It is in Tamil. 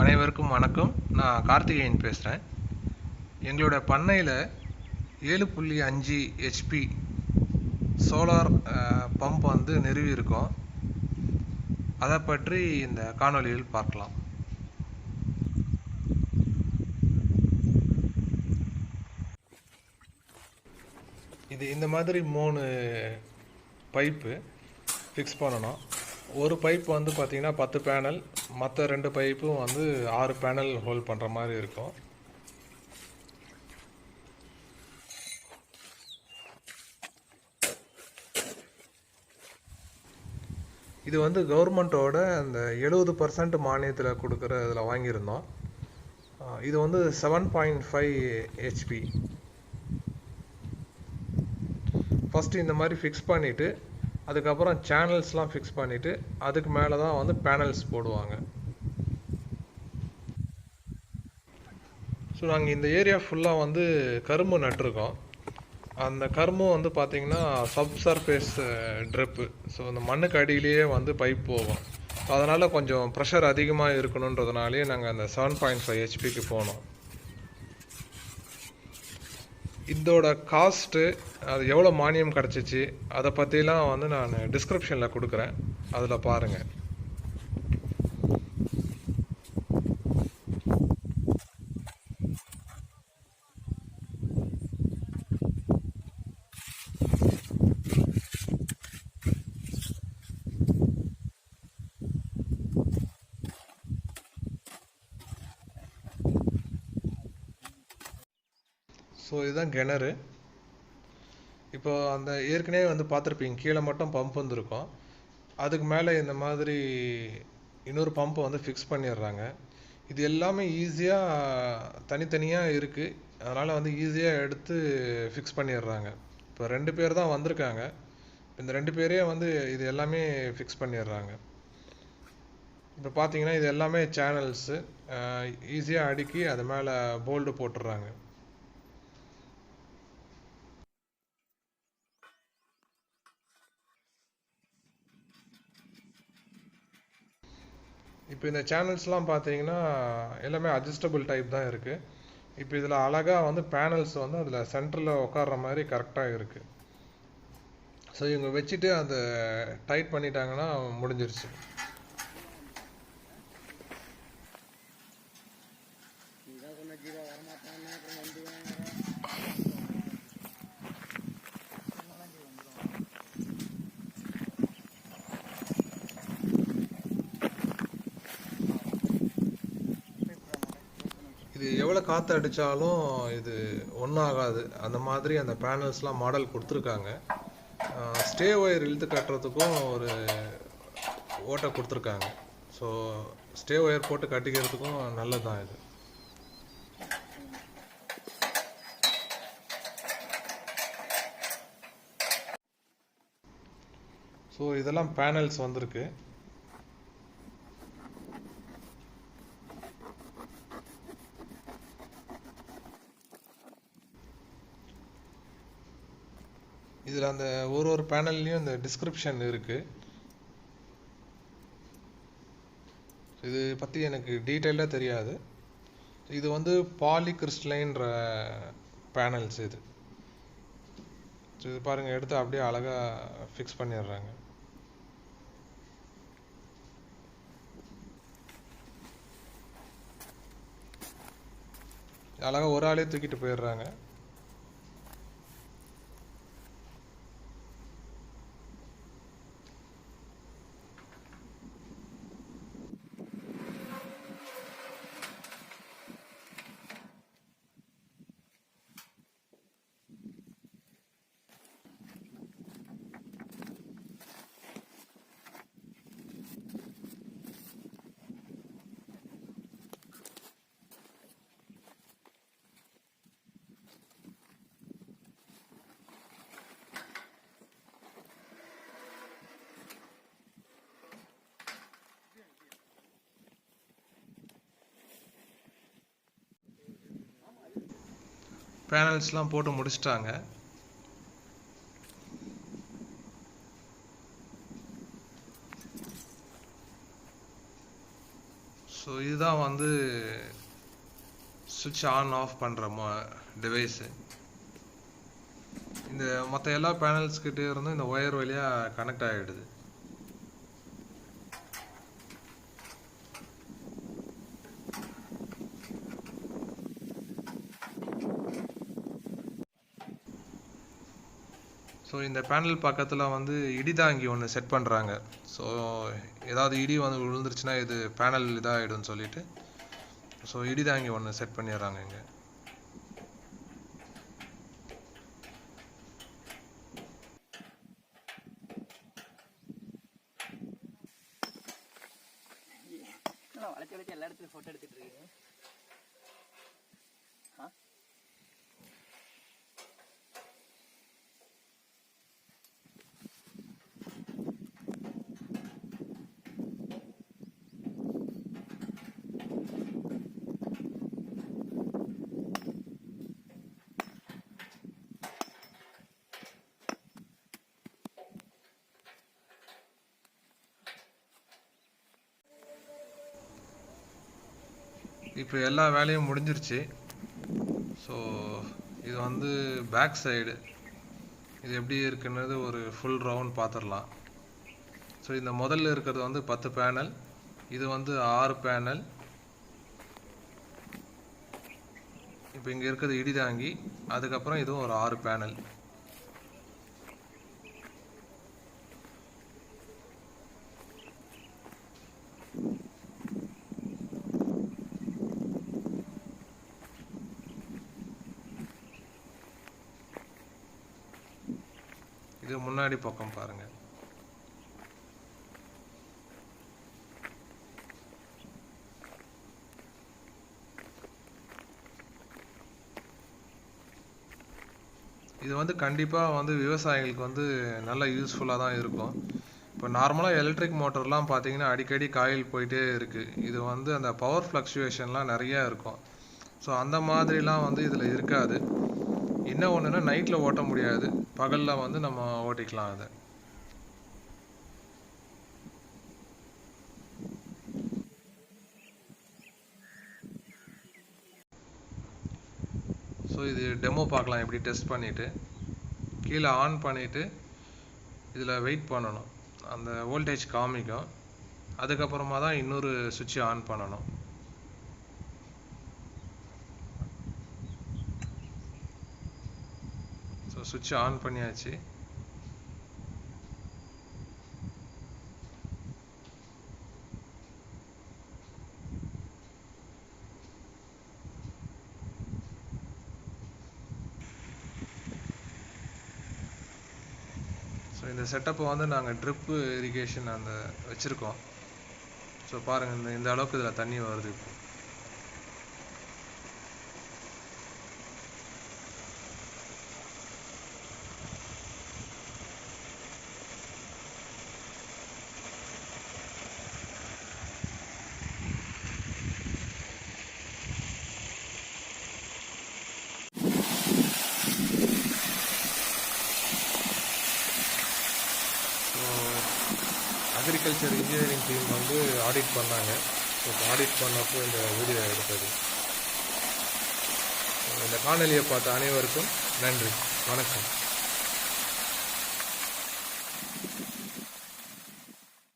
அனைவருக்கும் வணக்கம். நான் கார்த்திகேயன் பேசுகிறேன் எங்களோட பண்ணையில் ஏழு புள்ளி அஞ்சு ஹெச்பி சோலார் பம்ப் வந்து நிறுவி இருக்கோம். அதை பற்றி இந்த காணொளியில் பார்க்கலாம். இது இந்த மாதிரி மூணு பைப்பு ஃபிக்ஸ் பண்ணணும். ஒரு பைப் வந்து பார்த்திங்கன்னா பத்து பேனல் மற்ற ரெண்டு பைப்பும் வந்து ஆறு பேனல் ஹோல்ட் பண்ணுற மாதிரி இருக்கும். இது வந்து கவர்மெண்ட்டோட அந்த எழுபது பர்சன்ட் மானியத்தில் கொடுக்குற இதில் வாங்கியிருந்தோம். இது வந்து seven point five HP first இந்த மாதிரி ஃபிக்ஸ் பண்ணிவிட்டு அதுக்கப்புறம் சேனல்ஸ்லாம் ஃபிக்ஸ் பண்ணிவிட்டு அதுக்கு மேலே தான் வந்து பேனல்ஸ் போடுவாங்க. ஸோ நாங்கள் இந்த ஏரியா ஃபுல்லாக வந்து கரும்பு நட்டிருக்கோம். அந்த கரும்பும் வந்து பார்த்திங்கன்னா சப் சர்ஃபேஸ் ட்ரிப்பு ஸோ அந்த மண்ணுக்கு அடியிலேயே வந்து பைப் போகும். அதனால் கொஞ்சம் ப்ரெஷர் அதிகமாக இருக்கணுன்றதுனாலே நாங்கள் அந்த செவன் பாயிண்ட் ஃபைவ் ஹெச்பிக்கு போனோம். இதோட காஸ்ட்டு அது எவ்வளோ மானியம் கிடச்சிச்சு அதை பற்றிலாம் வந்து நான் டிஸ்கிரிப்ஷனில் கொடுக்குறேன். அதில் பாருங்கள் ஸோ இதுதான் கிணறு. இப்போ அந்த ஏற்கனவே வந்து பார்த்துருப்பீங்க கீழே மட்டும் பம்ப் வந்துருக்கும். அதுக்கு மேலே இந்த மாதிரி இன்னொரு பம்பை வந்து ஃபிக்ஸ் பண்ணிடுறாங்க. இது எல்லாமே ஈஸியாக தனித்தனியாக இருக்குது அதனால் வந்து ஈஸியாக எடுத்து ஃபிக்ஸ் பண்ணிடுறாங்க. இப்போ ரெண்டு பேர் தான் வந்திருக்காங்க. இந்த ரெண்டு பேரே வந்து இது எல்லாமே ஃபிக்ஸ் பண்ணிடுறாங்க. இப்போ பார்த்தீங்கன்னா இது எல்லாமே சேனல்ஸு ஈஸியாக அடுக்கி அது மேலே போல்டு போட்டுடுறாங்க. இப்போ இந்த சேனல்ஸ்லாம் பார்த்தீங்கன்னா எல்லாமே அட்ஜஸ்டபிள் டைப் தான் இருக்குது இப்போ இதில் அழகாக வந்து பேனல்ஸ் வந்து அதில் சென்டரில் உட்கார்ற மாதிரி கரெக்டாக இருக்குது ஸோ இவங்க வச்சுட்டு அதை டைட் பண்ணிட்டாங்கன்னா முடிஞ்சிருச்சு இது எவ்வளோ காற்று அடித்தாலும் இது ஒன்றும் ஆகாது அந்த மாதிரி அந்த பேனல்ஸ்லாம் மாடல் கொடுத்துருக்காங்க. ஸ்டே ஒயர் இழுத்து கட்டுறதுக்கும் ஒரு ஓட்டை கொடுத்துருக்காங்க. ஸோ ஸ்டே ஒயர் போட்டு கட்டிக்கிறதுக்கும் நல்லது தான் இது. ஸோ இதெல்லாம் பேனல்ஸ் வந்திருக்கு. இதில் அந்த ஒரு ஒரு பேனல்லையும் இந்த டிஸ்கிரிப்ஷன் இருக்குது இது பற்றி எனக்கு டீட்டெயிலாக தெரியாது. இது வந்து பாலி கிறிஸ்டலைன்ற பேனல்ஸ் இது. இது பாருங்கள் எடுத்து அப்படியே அழகாக ஃபிக்ஸ் பண்ணிடுறாங்க. அழகாக ஒரு ஆளே தூக்கிட்டு போயிடுறாங்க. பேனல்ஸ்லாம் போட்டு முடிச்சிட்டாங்க. ஸோ இதுதான் வந்து சுவிட்ச் ஆன் ஆஃப் பண்ணுற மோ டிவைஸு இந்த மற்ற எல்லா பேனல்ஸ்கிட்டே இருந்தும் இந்த ஒயர் வழியாக கனெக்ட் ஆகிடுது ஸோ இந்த பேனல் பக்கத்தில் வந்து இடிதாங்கி ஒன்று செட் பண்ணுறாங்க ஸோ ஏதாவது இடி வந்து விழுந்துருச்சுன்னா இது பேனல் இதாகிடும்னு சொல்லிட்டு. ஸோ இடிதாங்கி ஒன்று செட் பண்ணிடுறாங்க இங்கே. வளைச்சு வளைச்சு எல்லா இடத்துலையும் ஃபோட்டோ எடுத்துகிட்டு இருக்கீங்க. இப்போ எல்லா வேலையும் முடிஞ்சிருச்சு. ஸோ இது வந்து பேக் சைடு இது எப்படி இருக்குன்றது ஒரு ஃபுல் ரவுண்ட் பார்த்துடலாம் ஸோ இந்த முதல்ல இருக்கிறது வந்து பத்து பேனல் இது வந்து ஆறு பேனல் இப்போ இங்கே இருக்கிறது இடிதாங்கி அதுக்கப்புறம் இதுவும் ஒரு ஆறு பேனல் முன்னாடி பக்கம் பாருங்க. இது வந்து கண்டிப்பாக வந்து விவசாயிகளுக்கு வந்து நல்ல யூஸ்ஃபுல்லாக தான் இருக்கும். இப்போ நார்மலாக எலக்ட்ரிக் மோட்டர்லாம் பார்த்தீங்கன்னா அடிக்கடி காயில் போயிட்டே இருக்குது இது வந்து அந்த பவர் ஃப்ளக்சுவேஷன்லாம் நிறையா இருக்கும். ஸோ அந்த மாதிரிலாம் வந்து இதில் இருக்காது. என்ன ஒன்றுனா நைட்டில் ஓட்ட முடியாது. பகலில் வந்து நம்ம ஓட்டிக்கலாம் அதை. ஸோ இது டெமோ பார்க்கலாம். எப்படி டெஸ்ட் பண்ணிவிட்டு கீழே ஆன் பண்ணிவிட்டு இதில் வெயிட் பண்ணணும். அந்த வோல்டேஜ் காமிக்கும். அதுக்கப்புறமா தான் இன்னொரு சுவிட்சை ஆன் பண்ணணும். ஸோ சுவிட்ச் ஆன் பண்ணியாச்சு. ஸோ இந்த செட்டப்பை வந்து நாங்கள் ட்ரிப்பு இரிகேஷன் அந்த வச்சுருக்கோம். ஸோ பாருங்கள் இந்த இந்த அளவுக்கு இதில் தண்ணி வருது இப்போ ஸோ அக்ரிகல்ச்சர் இன்ஜினியரிங் டீம் வந்து ஆடிட் பண்ணாங்க. ஸோ ஆடிட் பண்ணப்போ இந்த வீடியோ எடுத்தது. இந்த காணொலியை பார்த்த அனைவருக்கும் நன்றி. வணக்கம்.